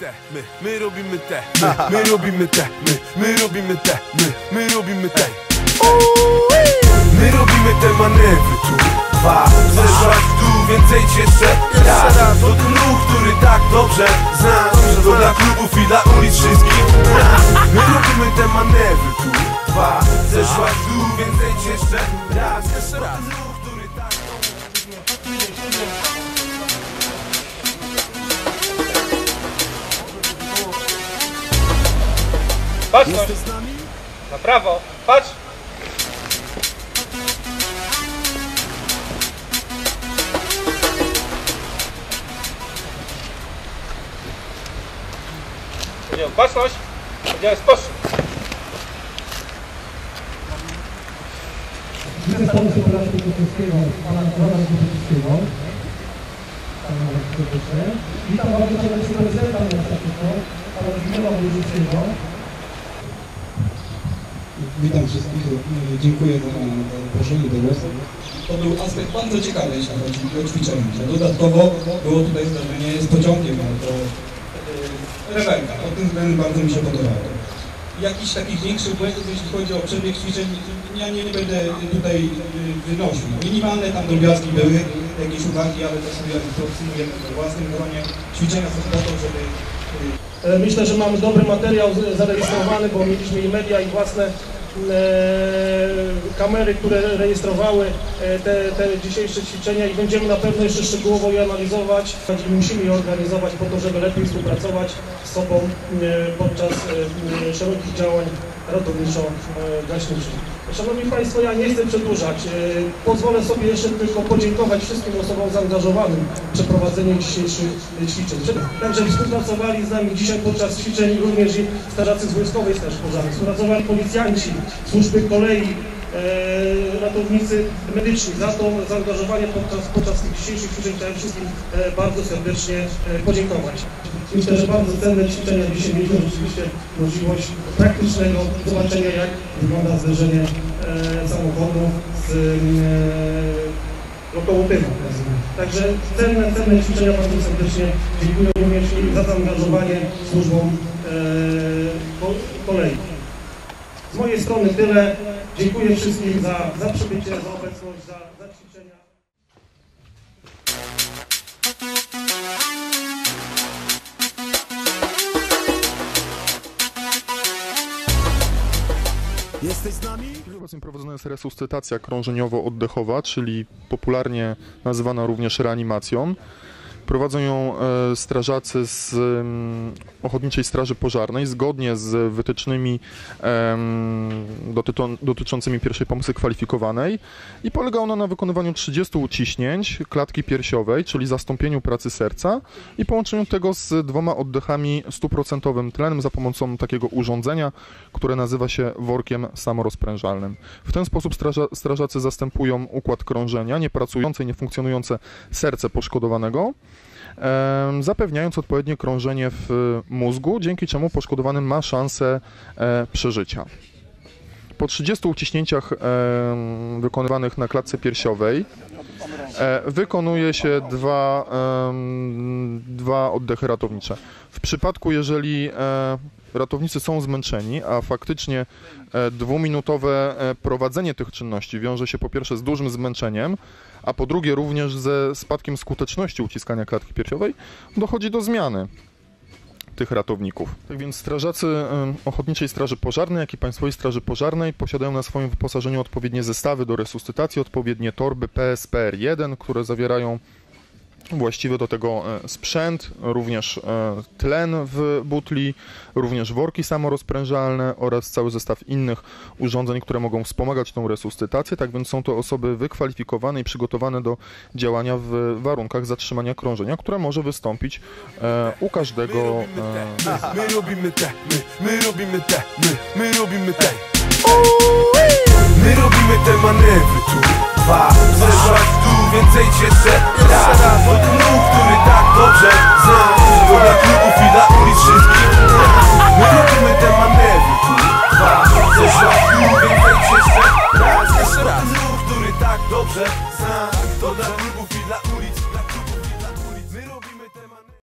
te, my, my robimy te, my, my robimy te, my, my robimy te, my, my robimy te. My robimy te manewry tu, dwa, w dół, więcej cię szedł raz To ten ruch, który tak dobrze znasz To dla klubów i dla ulic wszystkich My robimy te manewry tu, dwa, w dół, więcej cię szedł raz To ten ruch, Patrz ktoś. Na prawo. Patrz. Powiedziałem baczność. Powiedziałem sposób. Witam Państwa Polacy Kutowskiego, Pana Pana Kutowskiego. Pana. Witam bardzo serdecznie prezydenta miasta Kutno, Pana Zbigniewa Wojewódzkiego. Witam wszystkich, dziękuję za zaproszenie do głosu. To był aspekt bardzo ciekawy, jeśli chodzi o ćwiczenie. Dodatkowo było tutaj zdarzenie z pociągiem, ale to e, rewelka. Pod tym względem bardzo mi się podobało. Jakichś takich większych błędów, jeśli chodzi o przebieg ćwiczeń, ja nie, będę tutaj e, wynosił. Minimalne tam drobiazgi były, jakieś uwagi, ale to sobie podsumujemy we własnym gronie. Ćwiczenia są po to, żeby E, Myślę, że mamy dobry materiał zarejestrowany, bo mieliśmy i media, i własne e, kamery, które rejestrowały e, te, te dzisiejsze ćwiczenia i będziemy na pewno jeszcze szczegółowo je analizować. I musimy je organizować po to, żeby lepiej współpracować z sobą e, podczas e, szerokich działań ratowniczo-gaśniczych. Szanowni Państwo, ja nie chcę przedłużać. E, Pozwolę sobie jeszcze tylko podziękować wszystkim osobom zaangażowanym w przeprowadzeniu dzisiejszych e, ćwiczeń. Także współpracowali z nami dzisiaj podczas ćwiczeń również i strażacy z Wojskowej Straży Pożarnej, współpracowali policjanci, służby kolei, ratownicy medyczni. Za to zaangażowanie podczas, podczas tych dzisiejszych ćwiczeń chciałem wszystkim e, bardzo serdecznie e, podziękować. Myślę, że bardzo cenne ćwiczenia dzisiaj mieliśmy rzeczywiście możliwość praktycznego zobaczenia, jak wygląda zderzenie e, samochodu z e, lokomotywą. Także cenne, cenne ćwiczenia bardzo serdecznie dziękuję również i za zaangażowanie służbom e, ko- kolei. Z mojej strony tyle. Dziękuję wszystkim za, za przybycie, za obecność, za, za ćwiczenia. Jesteś z nami? Obecnie prowadzona jest resuscytacja krążeniowo-oddechowa, czyli popularnie nazywana również reanimacją. Prowadzą ją e, strażacy z mm, Ochotniczej Straży Pożarnej zgodnie z wytycznymi dotyczącymi pierwszej pomocy kwalifikowanej i polega ona na wykonywaniu 30 uciśnięć klatki piersiowej, czyli zastąpieniu pracy serca i połączeniu tego z dwoma oddechami stuprocentowym tlenem za pomocą takiego urządzenia, które nazywa się workiem samorozprężalnym. W ten sposób straża, strażacy zastępują układ krążenia, niepracujące i niefunkcjonujące serce poszkodowanego, zapewniając odpowiednie krążenie w mózgu, dzięki czemu poszkodowany ma szansę e, przeżycia. Po 30 uciśnięciach wykonywanych na klatce piersiowej e, wykonuje się dwa, dwa oddechy ratownicze. W przypadku, jeżeli e, ratownicy są zmęczeni, a faktycznie e, dwuminutowe prowadzenie tych czynności wiąże się po pierwsze z dużym zmęczeniem, a po drugie również ze spadkiem skuteczności uciskania klatki piersiowej, dochodzi do zmiany tych ratowników. Tak więc strażacy Ochotniczej Straży Pożarnej, jak i Państwowej Straży Pożarnej posiadają na swoim wyposażeniu odpowiednie zestawy do resuscytacji, odpowiednie torby PSPR-1, które zawierają właściwy do tego e, sprzęt, również e, tlen w butli, również worki samorozprężalne oraz cały zestaw innych urządzeń, które mogą wspomagać tą resuscytację. Tak więc są to osoby wykwalifikowane i przygotowane do działania w warunkach zatrzymania krążenia, które może wystąpić e, u każdego My robimy te, my, my robimy te, my, my robimy te. My robimy te manewry tu, dwa, zeszłaś dół, więcej cię zan, zan, toda tribo fiel.